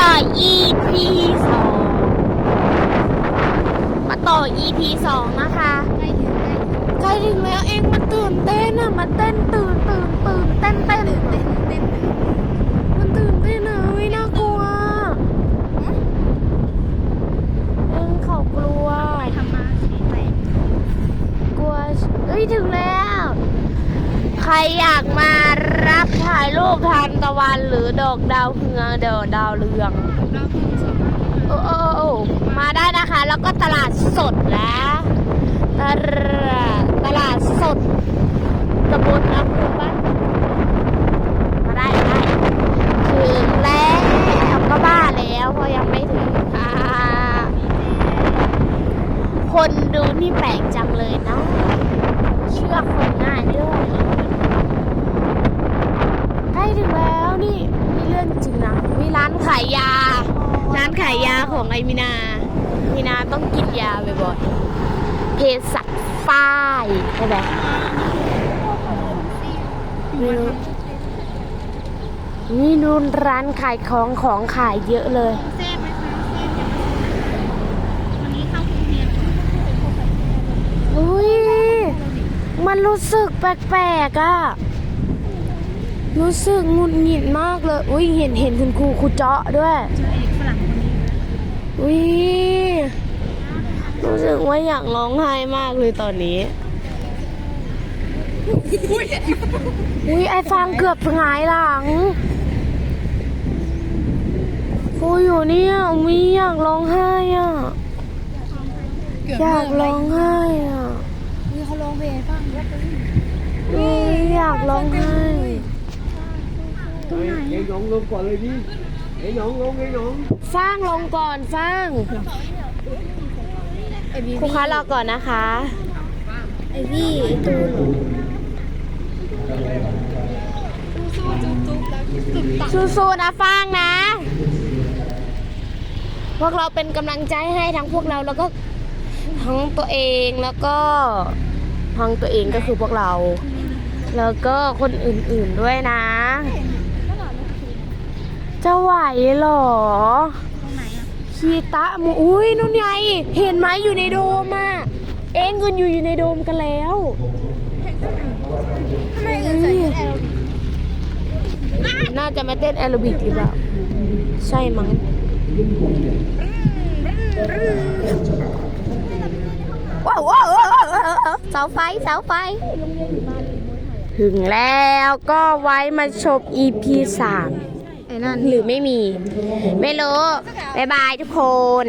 ต่อ EP สองมาต่อ EP สองนะคะใกล้ถึงใกล้ถึงใกล้ถึงแล้วเองมันตื่นเต้นอะมันเต้นตื่นตื่นตื่นเต้นเต้นเต้นเต้นเต้นมันตื่นเต้นอะเฮ้ยน่ากลัวเองเขากลัวไปทำมาสีแตกกลัวเฮ้ยถึงแล้ว ใครอยากมารั บถ่ายรูปทานตะวันหรือดอกดาวเฮืองเดอดาวเรืองเรืองโอ้โอโอมาได้นะคะ แล้วก็ตลาดสดนะตลาดตลาดสดตำบลน้ำพุบ้านมาได้ได้ถึงแล้วก็บ้าแล้วเพราะยังไม่ถึงอ่าคนดูนี่แปลกจังเลยเนาะเชื่อคนง่ายด้วยใกล้ถึงแล้วนี่นี่เรื่องจริงนะมีร้านขายยา ร้านขายยา ของไอมินา มินาต้องกินยาบ่อยๆเภสัชฝ้ายใช่ไหมไม่รู้นี่นู่นร้านขายของของขายเยอะเลยเข้ากรุงเทพอุ้ย มันรู้สึกแปลกๆอะรู้สึกงุดหงิดมากเลย อุ้ยเห็นเห็นคุณครูครูเจาะด้วย เจอเอกฝรั่งคนนี้ อุ้ยรู้สึก ว่าอยากร้องไห้มากเลยตอนนี้ อุ้ยไอฟางเกือบหงายหลังครูอยู่เนี่ยมีอยากร้องไห้อะ อยากร้องไห้อะนี่เขาร้องเพลงฟังอุ้ยอยากร้องไห้ไอ้น้องลงก่อนเลยดิไอ้น้องลงไอ้น้องฟางล งก่อนฟางครูคะรอก่อนนะคะ ไอพี่ไอตูนสู้ๆนะฟางนะ พวกเราเป็นกำลังใจให้ทั้งพวกเราแล้วก็ทั้งตัวเองแล้วก็ทั้งตัวเองก็คือพวกเรา แล้วก็คนอื่นๆด้วยนะ จะไหวเหรอตรงไหนอะ คีตะหมูอุ้ยนู่นไงเห็นไหมอยู่ในโดมอะเองกันอยู่อยู่ในโดมกันแล้วทำไมเอิญใส่แอลน่าจะมาเต้นแอโรบิกหรือเปล่าใช่มั้งว้าวว้าวว้าวว้าวว้าวเสาไฟเสาไฟ ถึงแล้วก็ไว้มาชม EP 3 ไอ้นั่น หรือไม่มี ไม่รู้ บ๊ายบายทุกคน